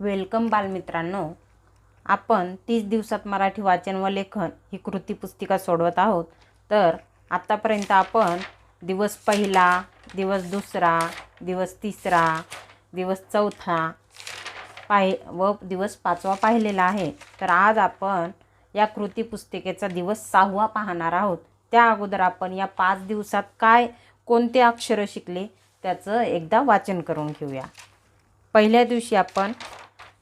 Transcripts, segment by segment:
Welcome बालमित्रांनो. आपण तीस दिवसात मराठी वाचन व लेखन ही कृती पुस्तिका सोडवत आहोत. तर आत्तापर्यंत आपण दिवस पहिला दिवस दुसरा दिवस तिसरा दिवस चौथा पाहि व दिवस पाचवा पाहिलेला आहे. तर आज आपण या कृती पुस्तिकेचा दिवस सहावा पाहणार आहोत. त्या अगोदर आपण या पाच दिवसात काय कोणते अक्षरं शिकले त्याचं एकदा वाचन करून घेऊया. पहिल्या दिवशी आपण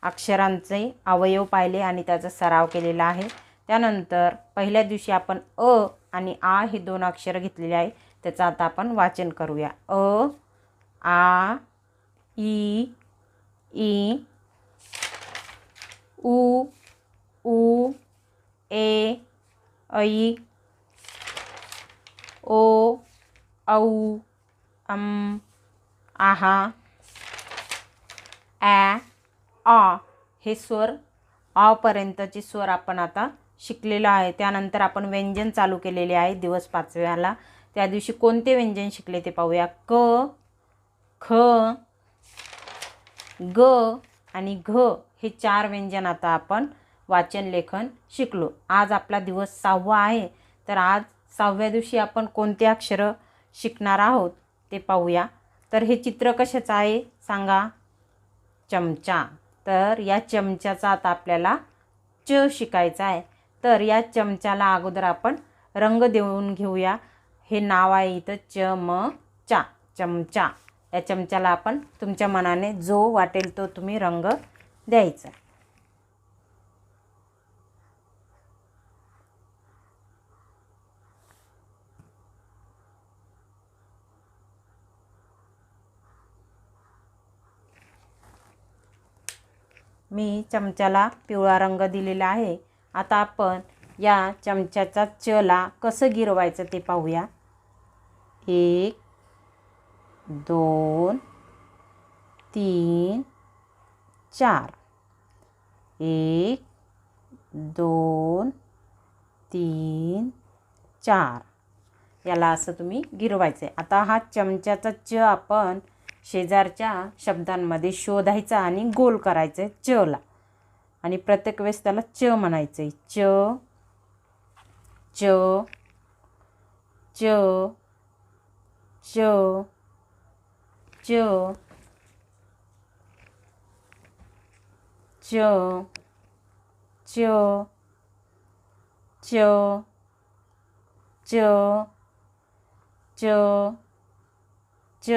अक्षरांचे अवयव पाहिले आणि त्याचा सराव केलेला आहे. त्यानंतर पहिल्या दिवशी आपण अ आणि आ हे दोन अक्षरं घेतलेले आहे. त्याचं आता आपण वाचन करूया. अ आ ई ई उ उ ए ऐ ओ औ अम आहा ॲ आ हे स्वर आपर्यंतचे स्वर आपण आता शिकलेलो आहे. त्यानंतर आपण व्यंजन चालू केलेले आहे दिवस पाचव्याला. त्या दिवशी कोणते व्यंजन शिकले ते पाहूया. क ख ग आणि घ हे चार व्यंजन आता आपण वाचन लेखन शिकलो. आज आपला दिवस सहावा आहे. तर आज सहाव्या दिवशी आपण कोणते अक्षरं शिकणार आहोत ते पाहूया. तर हे चित्र कशाचं आहे? सांगा. चमचा. तर या चमच्याचा आता आपल्याला च शिकायचा आहे. तर या चमच्याला अगोदर आपण रंग देऊन घेऊया. हे नाव आहे इथं च म चा चमचा. या चमच्याला आपण तुमच्या मनाने जो वाटेल तो तुम्ही रंग द्यायचा. मी चमच्याला पिवळा रंग दिलेला आहे. आता आपण या चमच्याचा चला कसं गिरवायचं ते पाहूया. एक दोन तीन चार. एक दोन तीन चार. याला असं तुम्ही गिरवायचं आहे आता हा चमच्याचा च आपण शेजारच्या शब्दांमध्ये शोधायचा आणि गोल करायचं आहे चला आणि प्रत्येक वेळेस त्याला च म्हणायचं आहे च च च च च च च च च च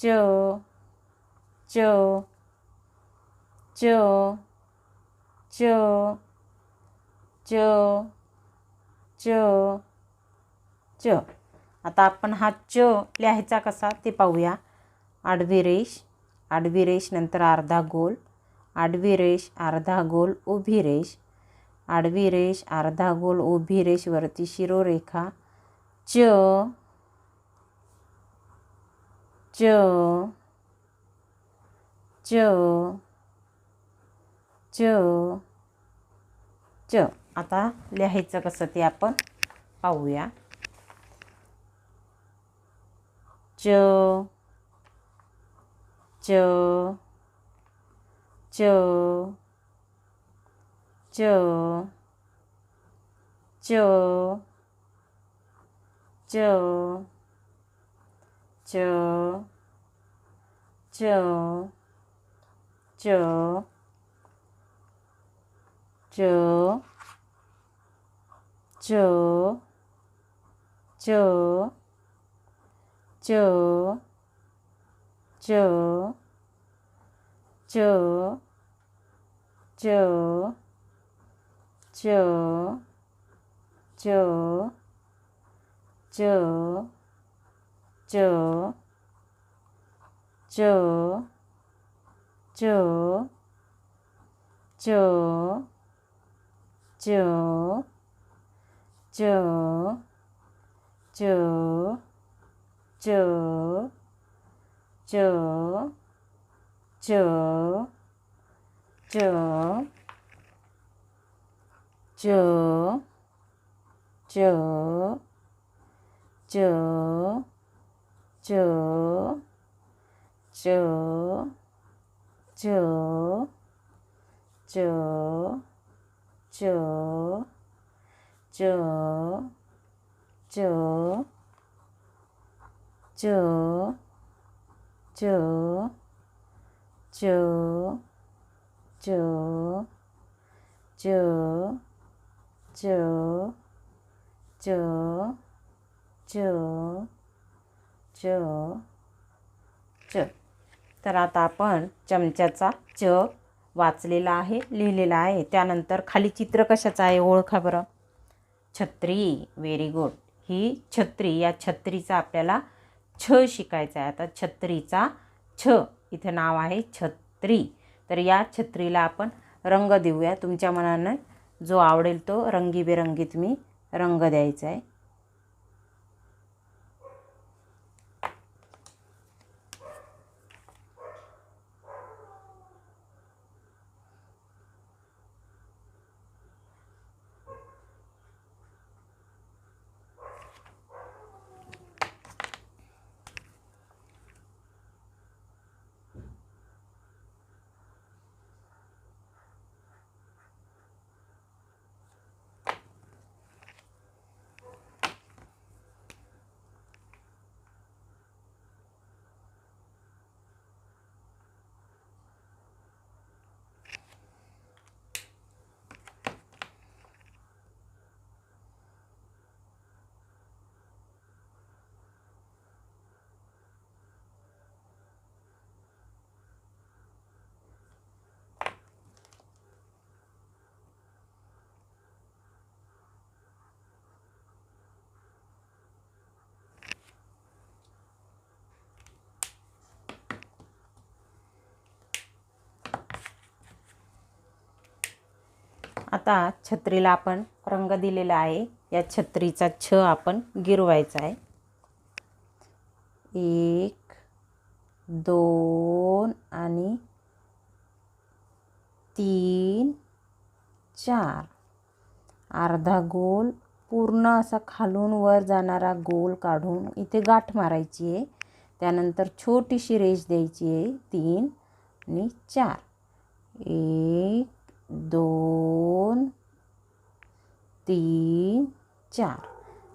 च च च च च च च. आता आपण हा च लिहायचा कसा ते पाहूया. आडवी रेष आडवी रेष नंतर अर्धा गोल. आडवी रेष अर्धा गोल उभी रेष आडवी रेष अर्धा गोल उभी रेषवरती शिरोरेखा. च च च च च. आता लिहायचं कसं ते आपण पाहूया. च च च च च च च. च च च च च च च च च च च च च च च च च च च च च च च च च च च च च च च च च च च च च च च च च च च च च तर आता आपण चमच्याचा च वाचलेला आहे लिहिलेला आहे. त्यानंतर खाली चित्र कशाचं आहे ओळखा बरं. छत्री व्हेरी गुड ही छत्री या छत्रीचा आपल्याला छ शिकायचा आहे. आता छत्रीचा छ इथं नाव आहे छत्री. तर या छत्रीला आपण रंग देऊया. तुमच्या मनानं जो आवडेल तो रंगीबेरंगी तुम्ही रंग द्यायचा आहे. आता छत्रीला आपण रंग दिलेला आहे. या छत्रीचा छ आपण गिरवायचा आहे. एक दोन आणि तीन चार. अर्धा गोल. पूर्ण असा खालून वर जाणारा गोल काढून इथे गाठ मारायची आहे. त्यानंतर छोटीशी रेष द्यायची आहे. तीन आणि चार. एक दोन तीन चार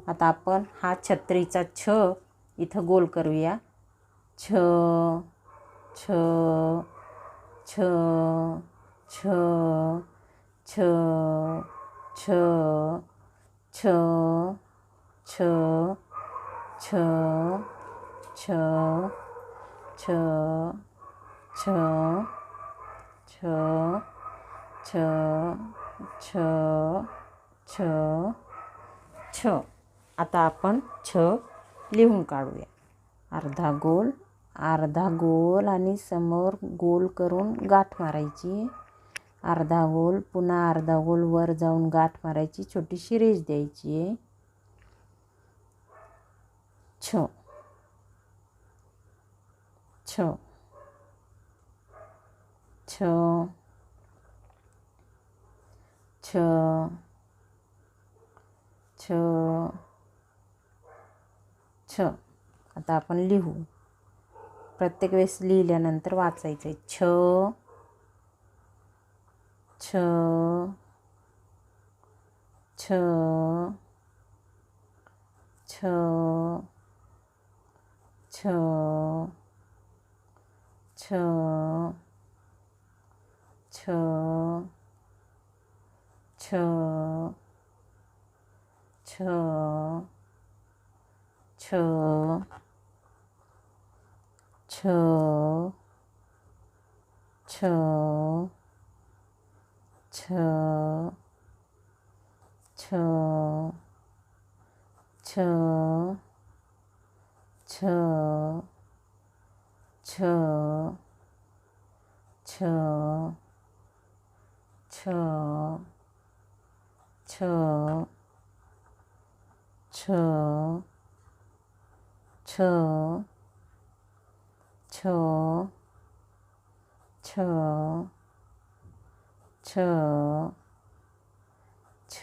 आता आपण हा छत्रीचा छ इथं गोल करूया छ छ छ छ छ छ छ छ छ छ छ छ छ छ छ छ छ. आता आपण छ लिहून काढूया. अर्धा गोल अर्धा गोल आणि समोर गोल करून गाठ मारायची. अर्धा गोल पुन्हा अर्धा गोल वर जाऊन गाठ मारायची छोटीशी रेष द्यायची. आहे छ. छ. छ. छ छ छ. आता आपण लिहू. प्रत्येक वेळेस लिहिल्यानंतर वाचायचं आहे छ छ छ छ छ छ छ. छ छ छ छ छ छ छ छ छ छ छ छ छ छ छ छ छ छ छ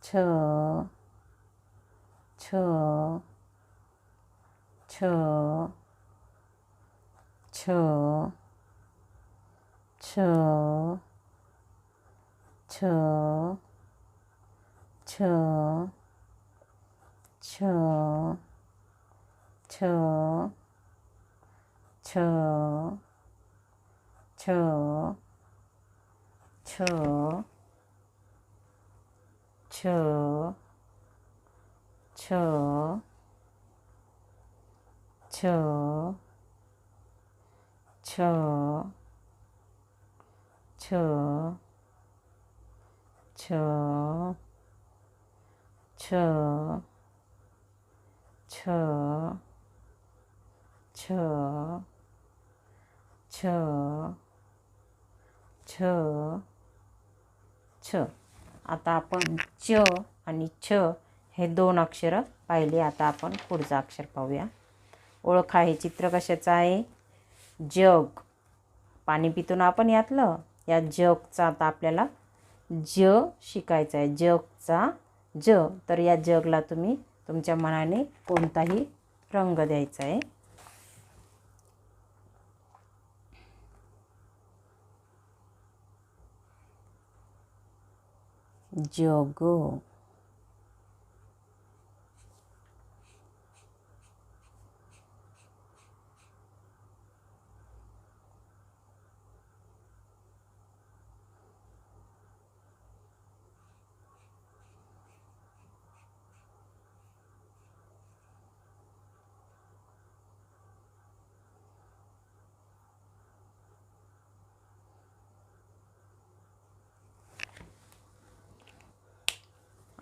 छ छ छ छ छ छ छ छ छ छ छ छ छ छ छ छ छ छ छ छ छ छ छ छ. आता आपण च आणि छ हे दोन अक्षरं पाहिले. आता आपण पुढचं अक्षर पाहूया. ओळख आहे चित्र कशाचं आहे? जग. पाणी पितो ना आपण यातलं? या जगचा आता आपल्याला ज शिकायचा आहे. जगचा ज. तर या जगला तुम्ही तुमच्या मनाने कोणताही रंग द्यायचा आहे. जग.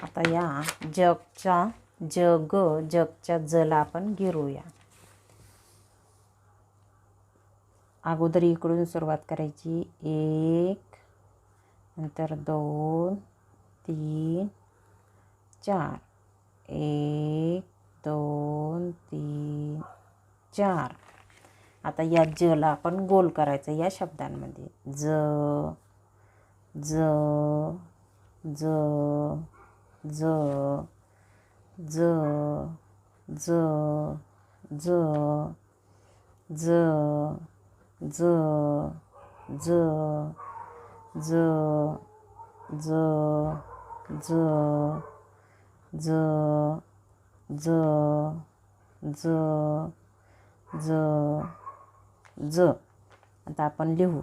आता या जगच्या जग जगच्या जला आपण गिरूया अगोदर इकडून सुरुवात करायची. एक नंतर दोन तीन चार. एक दोन तीन चार. आता या जला आपण गोल करायचं या शब्दांमध्ये. ज ज ज ज ज ज ज ज ज ज ज ज ज ज ज ज ज ज आता आपण लिहू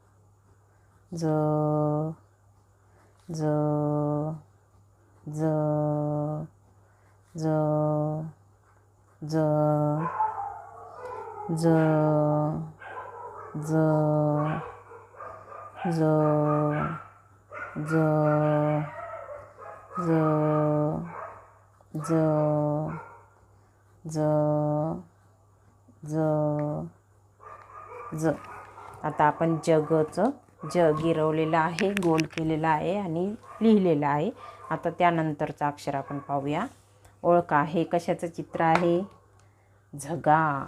ज ज ज ज ज ज ज ज ज ज ज ज ज ज आता आपण जगचं ज गिरवलेलं आहे गोल केलेलं आहे आणि लिहिलेलं आहे. आता त्यानंतरचं अक्षर आपण पाहूया. ओळखा हे कशाचं चित्र आहे? झगा.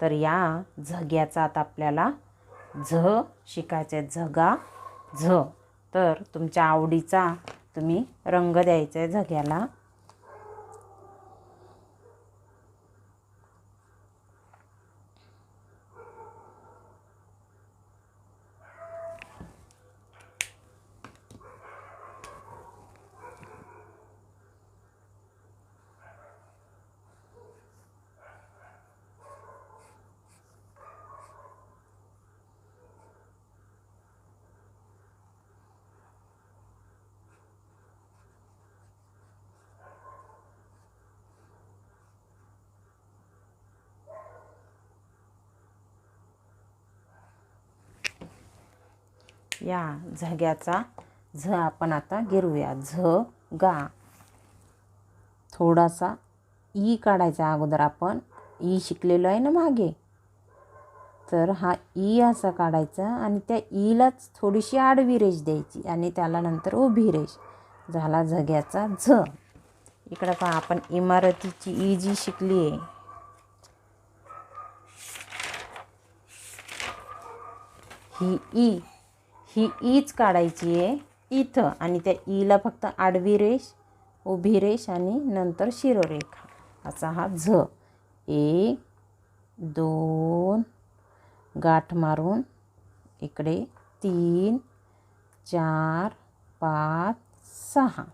तर या झग्याचा आता आपल्याला झ शिकायचं आहे झगा झ. तर तुमच्या आवडीचा तुम्ही रंग द्यायचा आहे झग्याला. या झग्याचा झ आपण आता गिरूया झ गा. थोडासा ई काढायचा अगोदर आपण. ई शिकलेलो आहे ना मागे. तर हा ई असा काढायचा आणि त्या ईलाच थोडीशी आडवी रेष द्यायची आणि त्याला नंतर उभी रेष. झाला झग्याचा झ. इकडं पहा आपण इमारतीची ई जी शिकली आहे. ही ई ही ईच काढायची आहे. इथं आणि त्या ईला फक्त आडवी रेष उभी रेष आणि नंतर शिरोरेखा. असा हा झ. एक दोन गाठ मारून इकडे तीन चार पाच सहा.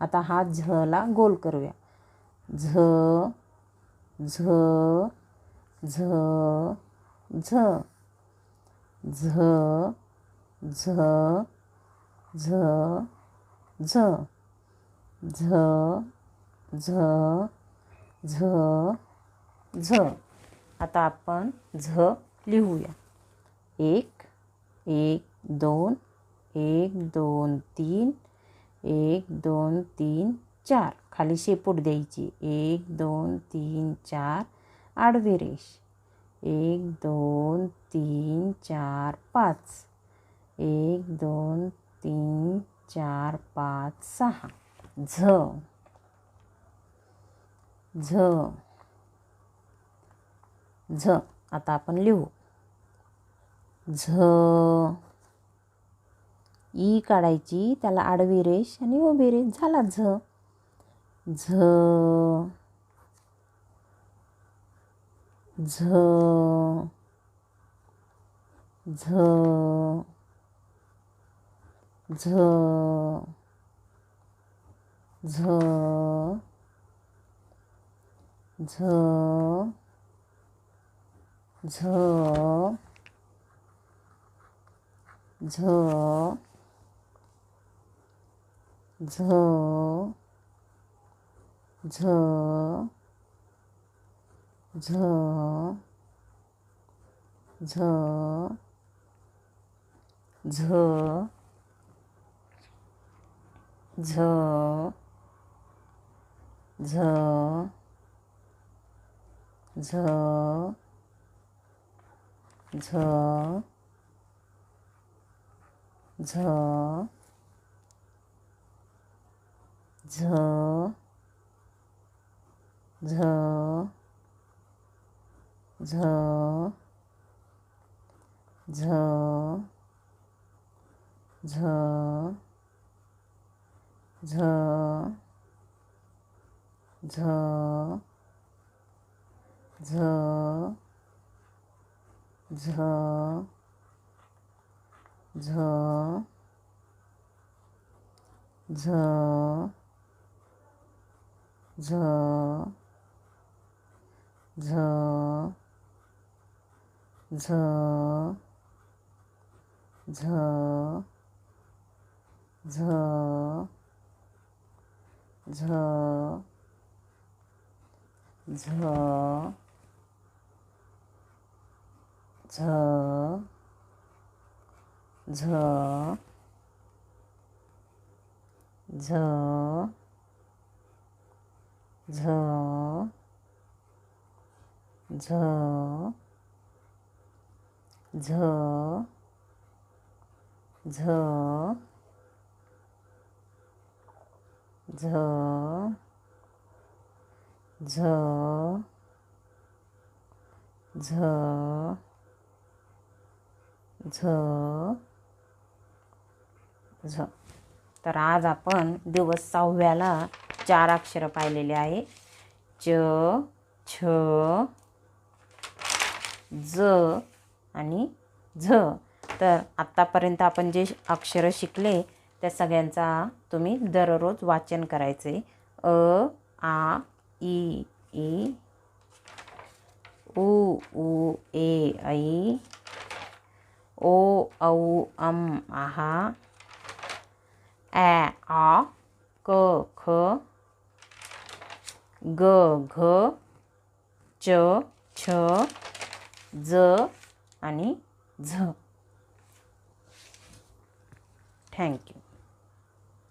आता हा झला गोल करूया. झ झ झ झ झ. झ झ झ झ झ झ झ. आता आपण झ लिहूया. एक एक दोन एक दोन तीन एक दोन तीन चार. खाली शेपूट द्यायची. एक दोन तीन चार. आडवी रेष. एक दोन तीन चार पाच. एक दोन तीन चार पाच सहा. झ. झ. झ. आता आपण लिहू. झ. ई काढायची त्याला आडवी रेष आणि उभी रेष. झाला झ. झ. झ. झ. झ झ झ झ झ झ झ झ झ झ झ झ झ झ झ झ झ झ झ झ झ झ झ झ झ झ झ झ झ झ झ झ झ झ झ झ झ झ झ झ झ झ झ झ झ. तर आज आपण दिवस सहाव्याला चार अक्षरं पाहिलेले आहे. च छ ज आणि झ. तर आत्तापर्यंत आपण जे अक्षरं शिकले त्या सगळ्यांचा तुम्ही दररोज वाचन करायचे. अ आ ई ई उ ऊ ए ऐ ओ औ अम आहा ॲ आ क ख ग घ च छ ज आणि झ. थँक्यू